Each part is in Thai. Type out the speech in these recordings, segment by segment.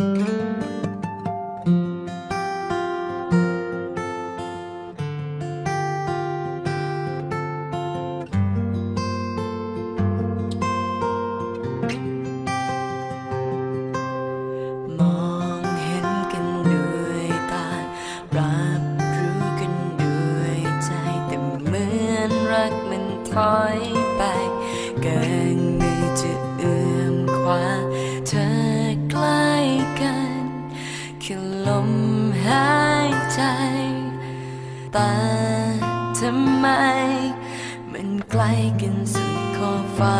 Mm-hmm. แต่ทำไม มันใกล้กันสุดขอบฟ้า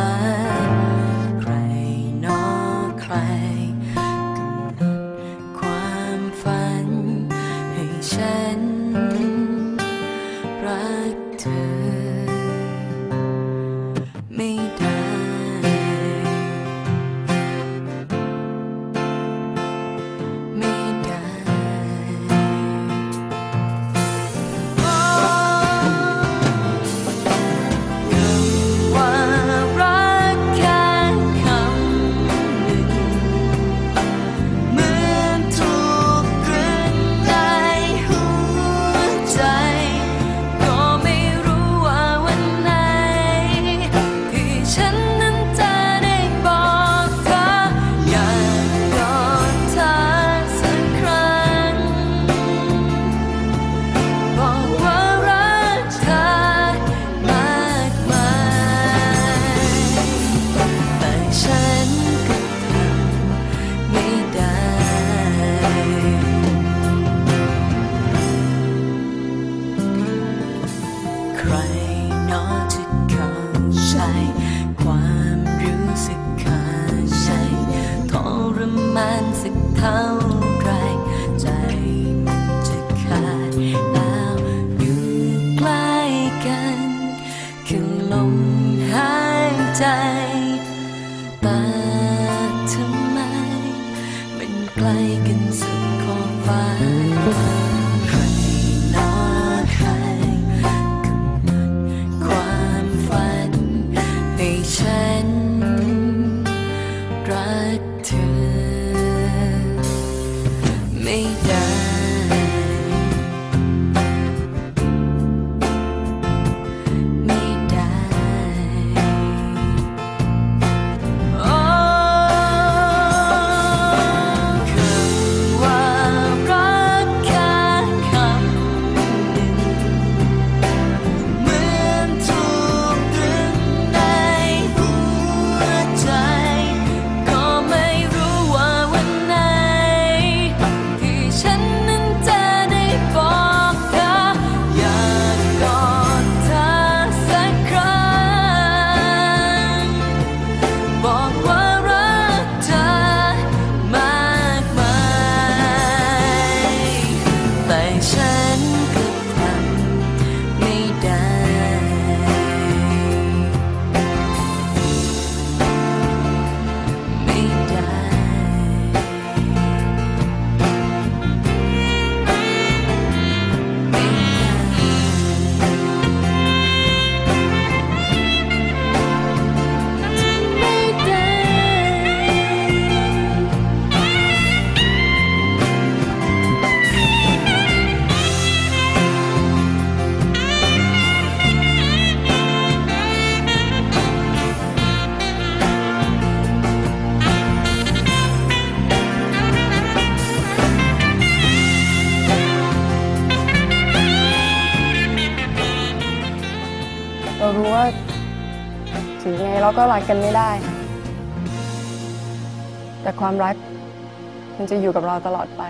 ท่าไรใจมันจะขาดอยู่ใกล้กันคือลมหายใจต่ทำไมมันไกลกันสุดขอบฟ้า ว่า ถึงไงเราก็รักกันไม่ได้แต่ความรักมันจะอยู่กับเราตลอดไป